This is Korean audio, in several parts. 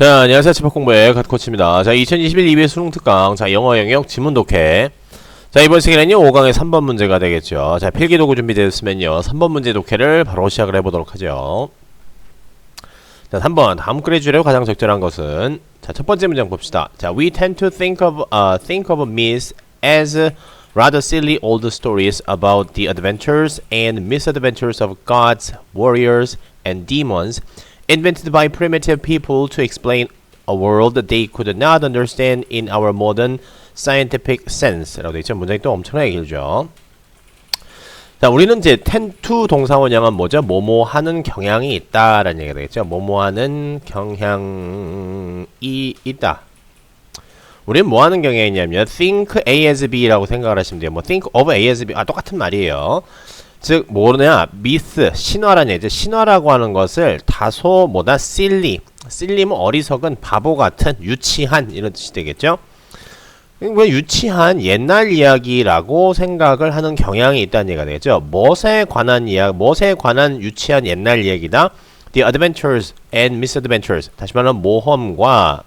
자, 안녕하세요. 치파공부의 갓코치입니다. 자, 2021 EBS 수능 특강. 자, 영어 영역 지문 독해. 자, 이번 시간에는요, 5강의 3번 문제가 되겠죠. 자, 필기도구 준비되었으면요, 3번 문제 독해를 바로 시작을 해보도록 하죠. 자, 3번. 다음 글의 주례로 가장 적절한 것은, 자, 첫 번째 문장 봅시다. 자, we tend to think of, uh, think of myths as rather silly old stories about the adventures and misadventures of gods, warriors, and demons invented by primitive people to explain a world that they could not understand in our modern scientific sense. 라고 되어 있죠. 문장이 또 엄청나게 길죠. 자, 우리는 이제 tend to 동사원형은 뭐죠? 뭐뭐 하는 경향이 있다라는 얘기가 되겠죠. 뭐뭐 하는 경향이 있다. 우리는 뭐 하는 경향이 있냐면 think A as B라고 생각을 하시면 돼요. 뭐 think of A as B 아 똑같은 말이에요. 즉 뭐냐 미스 신화라는 얘기죠. 신화라고 하는 것을 다소 뭐다 silly silly면 어리석은 바보 같은 유치한 이런 뜻이 되겠죠. 왜 유치한 옛날 이야기라고 생각을 하는 경향이 있다는 얘기가 되겠죠. 무엇에 관한 이야기, 무엇에 관한 유치한 옛날 이야기다. The adventures and misadventures. 다시 말하면 모험과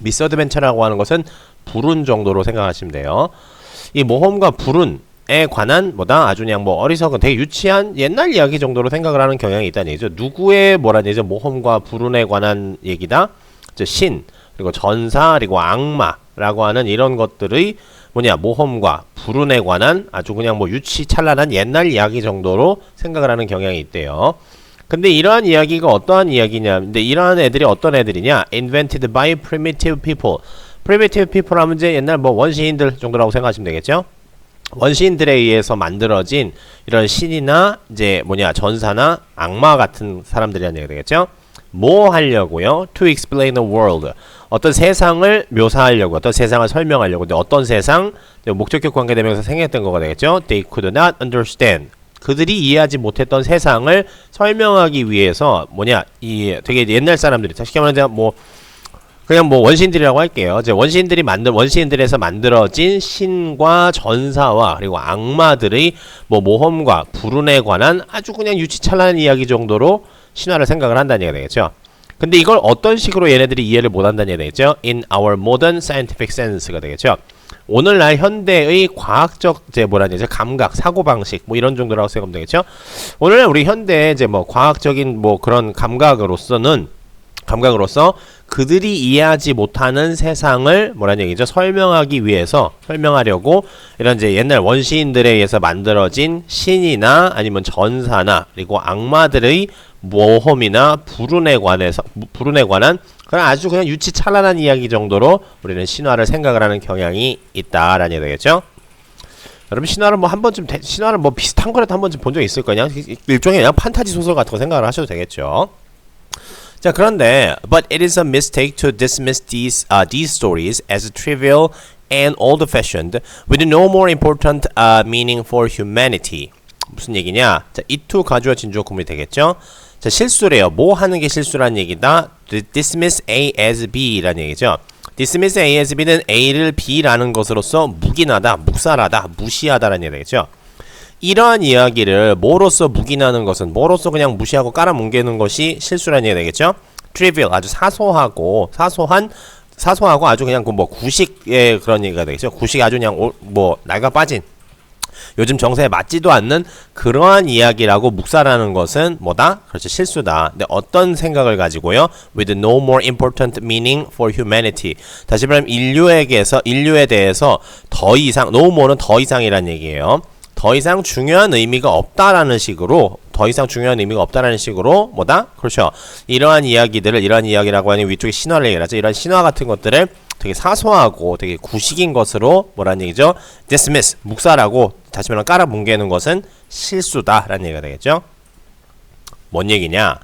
미스어드벤처라고 하는 것은 불운 정도로 생각하시면 돼요. 이 모험과 불운 에 관한 뭐다 아주 그냥 뭐 어리석은 되게 유치한 옛날 이야기 정도로 생각을 하는 경향이 있다는 얘기죠. 누구의 뭐라는 얘기죠? 모험과 불운에 관한 얘기다. 신 그리고 전사 그리고 악마라고 하는 이런 것들의 뭐냐 모험과 불운에 관한 아주 그냥 뭐 유치찬란한 옛날 이야기 정도로 생각을 하는 경향이 있대요. 근데 이러한 이야기가 어떠한 이야기냐? 근데 이러한 애들이 어떤 애들이냐? Invented by primitive people. Primitive people 하면 이제 옛날 뭐 원시인들 정도라고 생각하시면 되겠죠? 원시인들에 의해서 만들어진 이런 신이나 이제 뭐냐 전사나 악마 같은 사람들이라는 얘기가 되겠죠? 뭐 하려고요? To explain the world. 어떤 세상을 묘사하려고, 어떤 세상을 설명하려고. 근데 어떤 세상? 목적격 관계되면서 생겼던 거가 되겠죠? They could not understand. 그들이 이해하지 못했던 세상을 설명하기 위해서 뭐냐 이 되게 옛날 사람들이 다시 말하면 뭐 그냥 뭐 원시인들이라고 할게요. 이제 원시인들이 만든 원시인들에서 만들어진 신과 전사와 그리고 악마들의 뭐 모험과 불운에 관한 아주 그냥 유치찬란한 이야기 정도로 신화를 생각을 한다는 얘기가 되겠죠. 근데 이걸 어떤 식으로 얘네들이 이해를 못 한다는 얘기가 되겠죠. In our modern scientific sense가 되겠죠. 오늘날 현대의 과학적 이제 뭐라 이제 감각, 사고 방식 뭐 이런 정도라고 생각하면 되겠죠. 오늘날 우리 현대 이제 뭐 과학적인 뭐 그런 감각으로서는 감각으로서 그들이 이해하지 못하는 세상을 뭐라는 얘기죠? 설명하기 위해서 설명하려고 이런 이제 옛날 원시인들에 의해서 만들어진 신이나 아니면 전사나 그리고 악마들의 모험이나 불운에 관해서 불운에 관한 그런 아주 그냥 유치찬란한 이야기 정도로 우리는 신화를 생각을 하는 경향이 있다라는 얘기 되겠죠. 여러분 신화를 뭐 한 번쯤 대, 신화를 뭐 비슷한 거라도 한 번쯤 본 적 있을 거냐? 일종의 그냥 판타지 소설 같은 거 생각을 하셔도 되겠죠. 자 그런데 but it is a mistake to dismiss these uh, these stories as trivial and old-fashioned with no more important uh, meaning for humanity. 무슨 얘기냐? 자, 이투 가주어 진주어 구문이 되겠죠? 자, 실수래요. 뭐 하는 게 실수란 얘기다? dismiss A as B라는 얘기죠. dismiss A as B는 A를 B라는 것으로서 묵인하다, 묵살하다, 무시하다라는 얘기죠. 이러한 이야기를 뭐로서 묵인하는 것은 뭐로서 그냥 무시하고 깔아뭉개는 것이 실수라는 얘기가 되겠죠. trivial 아주 사소하고 사소한 사소하고 아주 그냥 그 뭐 구식의 그런 얘기가 되겠죠. 구식이 아주 그냥 오, 뭐 나이가 빠진 요즘 정세에 맞지도 않는 그러한 이야기라고 묵살하는 것은 뭐다? 그렇죠. 실수다. 근데 어떤 생각을 가지고요? With no more important meaning for humanity. 다시 말하면 인류에게서 인류에 대해서 더 이상 no more는 더 이상이란 얘기예요. 더 이상 중요한 의미가 없다라는 식으로 더 이상 중요한 의미가 없다라는 식으로 뭐다? 그렇죠. 이러한 이야기들을 이러한 이야기라고 하는 위쪽에 신화를 얘기하죠. 이런 신화 같은 것들을 되게 사소하고 되게 구식인 것으로 뭐라는 얘기죠? dismiss 묵살하고 다시 말하면 깔아 뭉개는 것은 실수다라는 얘기가 되겠죠. 뭔 얘기냐?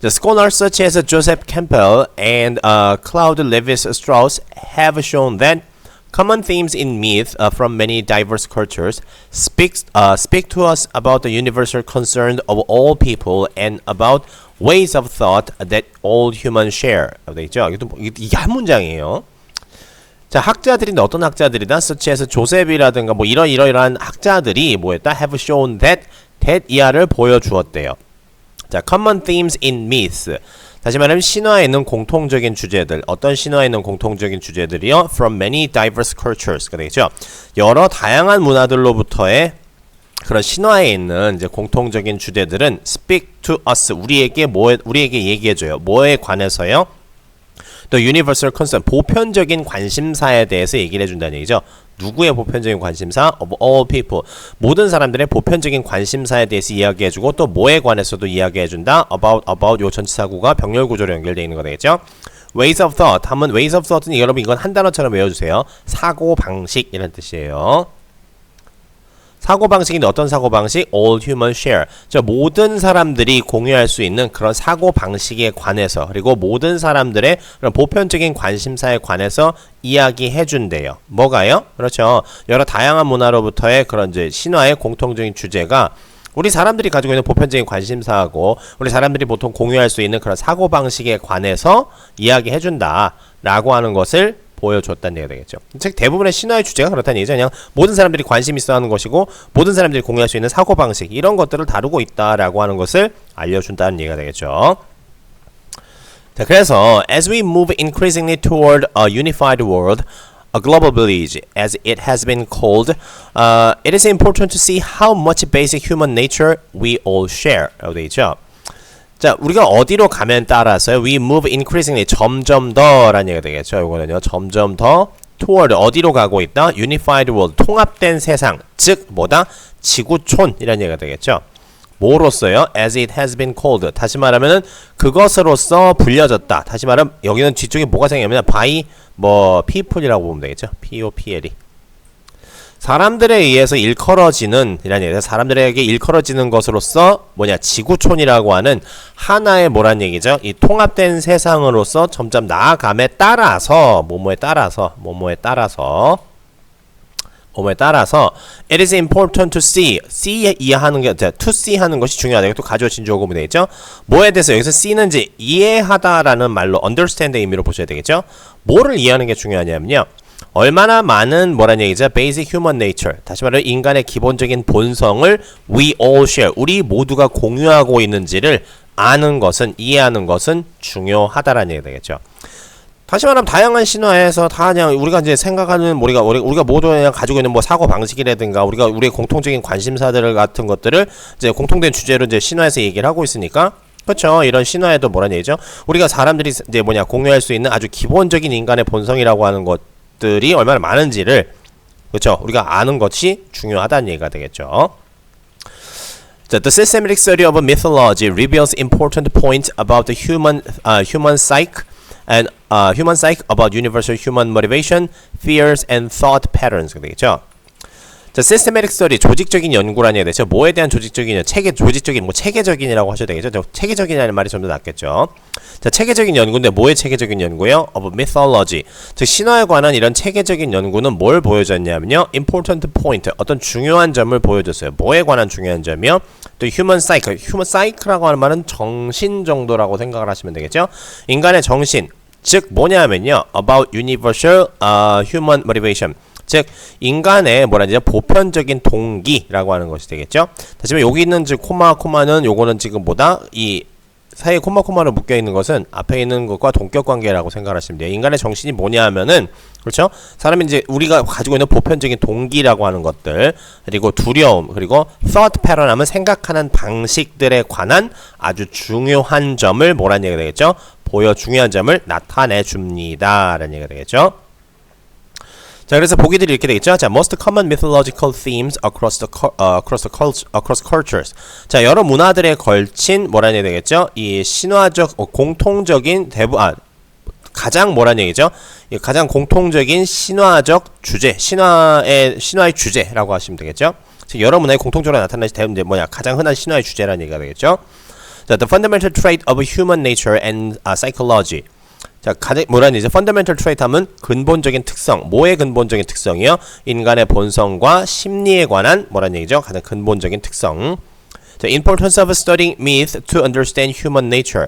The scholars such as Joseph Campbell and uh, Claude Levis-Strauss have shown that common themes in myth uh, from many diverse cultures speak, uh, speak to us about the universal concern of all people and about ways of thought that all humans share. 돼 있죠? 이게, 또- 이게 한 문장이에요. 자, 학자들인데 어떤 학자들이다? such as 조셉이라든가 뭐 이런 이러이러한 학자들이 뭐였다? have shown that that 이하를 보여주었대요. 자, common themes in myths. 다시 말하면 신화에 있는 공통적인 주제들 어떤 신화에 있는 공통적인 주제들이요? From many diverse cultures가 되겠죠? 여러 다양한 문화들로부터의 그런 신화에 있는 이제 공통적인 주제들은 speak to us 우리에게 뭐 우리에게 얘기해줘요. 뭐에 관해서요 또 universal concern 보편적인 관심사에 대해서 얘기를 해준다는 얘기죠. 누구의 보편적인 관심사? Of all people. 모든 사람들의 보편적인 관심사에 대해서 이야기해주고 또 뭐에 관해서도 이야기해준다. About, about 요 전치사구가 병렬 구조로 연결되어 있는 거 되겠죠. Ways of thought 하면 ways of thought는 여러분 이건 한 단어처럼 외워주세요. 사고 방식 이런 뜻이에요. 사고방식인데 어떤 사고방식? All human share. 저 모든 사람들이 공유할 수 있는 그런 사고방식에 관해서 그리고 모든 사람들의 그런 보편적인 관심사에 관해서 이야기해 준대요. 뭐가요? 그렇죠. 여러 다양한 문화로부터의 그런 이제 신화의 공통적인 주제가 우리 사람들이 가지고 있는 보편적인 관심사하고 우리 사람들이 보통 공유할 수 있는 그런 사고방식에 관해서 이야기해 준다라고 하는 것을 보여줬다는 얘기가 되겠죠. 즉 대부분의 신화의 주제가 그렇다는 얘기죠. 그냥 모든 사람들이 관심 있어 하는 것이고 모든 사람들이 공유할 수 있는 사고 방식 이런 것들을 다루고 있다라고 하는 것을 알려준다는 얘기가 되겠죠. 자, 그래서 as we move increasingly toward a unified world, a global village, as it has been called, uh, it is important to see how much basic human nature we all share. 라고 되어 있죠. 자, 우리가 어디로 가면 따라서요. We move increasingly 점점 더라는 얘기가 되겠죠. 이거는요. 점점 더 toward 어디로 가고 있다? Unified world 통합된 세상. 즉 뭐다? 지구촌이라는 얘기가 되겠죠. 뭐로써요? As it has been called. 다시 말하면은 그것으로써 불려졌다. 다시 말하면 여기는 뒤쪽에 뭐가 생기냐면 by 뭐 people이라고 보면 되겠죠. P O P L이. 사람들에 의해서 일컬어지는 이란 얘기죠. 사람들에게 일컬어지는 것으로서 뭐냐 지구촌이라고 하는 하나의 뭐란 얘기죠. 이 통합된 세상으로서 점점 나아감에 따라서 뭐뭐에 따라서 뭐뭐에 따라서 뭐뭐에 따라서 it is important to see see 이해하는 게 to see 하는 것이 중요하다. 이것도 가주어 진주어구문 되겠죠. 뭐에 대해서 여기서 see는 이제 이해하다라는 말로 understand 의미로 보셔야 되겠죠. 뭐를 이해하는 게 중요하냐면요. 얼마나 많은 뭐란 얘기죠? Basic human nature. 다시 말해 인간의 기본적인 본성을 we all share. 우리 모두가 공유하고 있는지를 아는 것은 이해하는 것은 중요하다라는 얘기 되겠죠. 다시 말하면 다양한 신화에서 다 그냥 우리가 이제 생각하는 우리가 우리, 우리가 모두 그냥 가지고 있는 뭐 사고 방식이라든가 우리가 우리의 공통적인 관심사들 같은 것들을 이제 공통된 주제로 이제 신화에서 얘기를 하고 있으니까 그렇죠. 이런 신화에도 뭐란 얘기죠? 우리가 사람들이 이제 뭐냐 공유할 수 있는 아주 기본적인 인간의 본성이라고 하는 것 것들이 얼마나 많은지를 그렇죠. 우리가 아는 것이 중요하다는 얘기가 되겠죠. 자, the systematic study of mythology reveals important points about the human uh, human psyche and uh, human psyche about universal human motivation, fears and thought patterns 되겠죠. 자, systematic study 조직적인 연구라는 얘기 되죠. 뭐에 대한 조직적인? 체계 조직적인 뭐 체계적인이라고 하셔도 되겠죠. 체계적이라는 말이 좀 더 낫겠죠. 자, 체계적인 연구인데 뭐의 체계적인 연구요? Of mythology. 즉 신화에 관한 이런 체계적인 연구는 뭘 보여줬냐면요. important point. 어떤 중요한 점을 보여줬어요. 뭐에 관한 중요한 점이요? 또 human psyche. human psyche라고 하는 말은 정신 정도라고 생각을 하시면 되겠죠. 인간의 정신. 즉 뭐냐면요. about universal uh, human motivation. 즉 인간의 뭐라 하죠 보편적인 동기라고 하는 것이 되겠죠. 다시 말해 여기 있는 즉 코마 코마는 요거는 지금 보다 이 사이에 코마 코마로 묶여 있는 것은 앞에 있는 것과 동격 관계라고 생각하시면 돼요. 인간의 정신이 뭐냐 하면은 그렇죠? 사람이 이제 우리가 가지고 있는 보편적인 동기라고 하는 것들 그리고 두려움 그리고 thought pattern 하면 생각하는 방식들에 관한 아주 중요한 점을 뭐라는 얘기가 되겠죠? 보여 중요한 점을 나타내 줍니다라는 얘기가 되겠죠. 자, 그래서 보기들이 이렇게 되겠죠. 자, most common mythological themes across the uh, across the cult across cultures. 자, 여러 문화들에 걸친 뭐라는 얘기 되겠죠? 이 신화적 어, 공통적인 대부 아 가장 뭐라는 얘기죠? 가장 공통적인 신화적 주제, 신화의 신화의 주제라고 하시면 되겠죠? 즉 여러 문화의 공통적으로 나타나시 대부분 이제 뭐냐 가장 흔한 신화의 주제라는 얘기가 되겠죠? 자, the fundamental trait of human nature and uh, psychology. 자, 가장 뭐라는 이제 fundamental trait 하면 근본적인 특성. 뭐의 근본적인 특성이요? 인간의 본성과 심리에 관한 뭐라는 얘기죠? 가장 근본적인 특성. 자, importance of studying myth to understand human nature.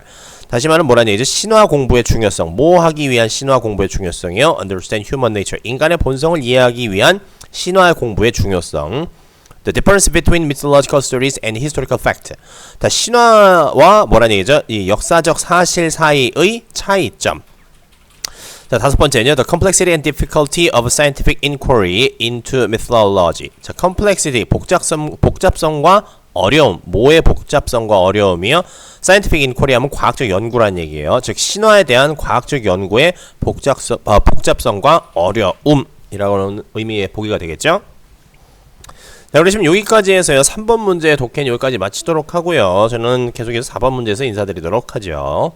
다시 말하면 뭐라는 얘기죠? 신화 공부의 중요성. 뭐 하기 위한 신화 공부의 중요성이요? understand human nature. 인간의 본성을 이해하기 위한 신화 공부의 중요성. The difference between mythological stories and historical fact. 자, 신화와 뭐라는 얘기죠? 이 역사적 사실 사이의 차이점. 자, 다섯 번째는요. The complexity and difficulty of scientific inquiry into mythology. 자, complexity 복잡성 복잡성과 어려움. 뭐의 복잡성과 어려움이요? scientific inquiry 하면 과학적 연구란 얘기예요. 즉 신화에 대한 과학적 연구의 복잡성 어, 복잡성과 어려움이라는 의미의 보기가 되겠죠? 자, 그러시면 여기까지 해서요. 3번 문제 독해는 여기까지 마치도록 하고요. 저는 계속해서 4번 문제에서 인사드리도록 하죠.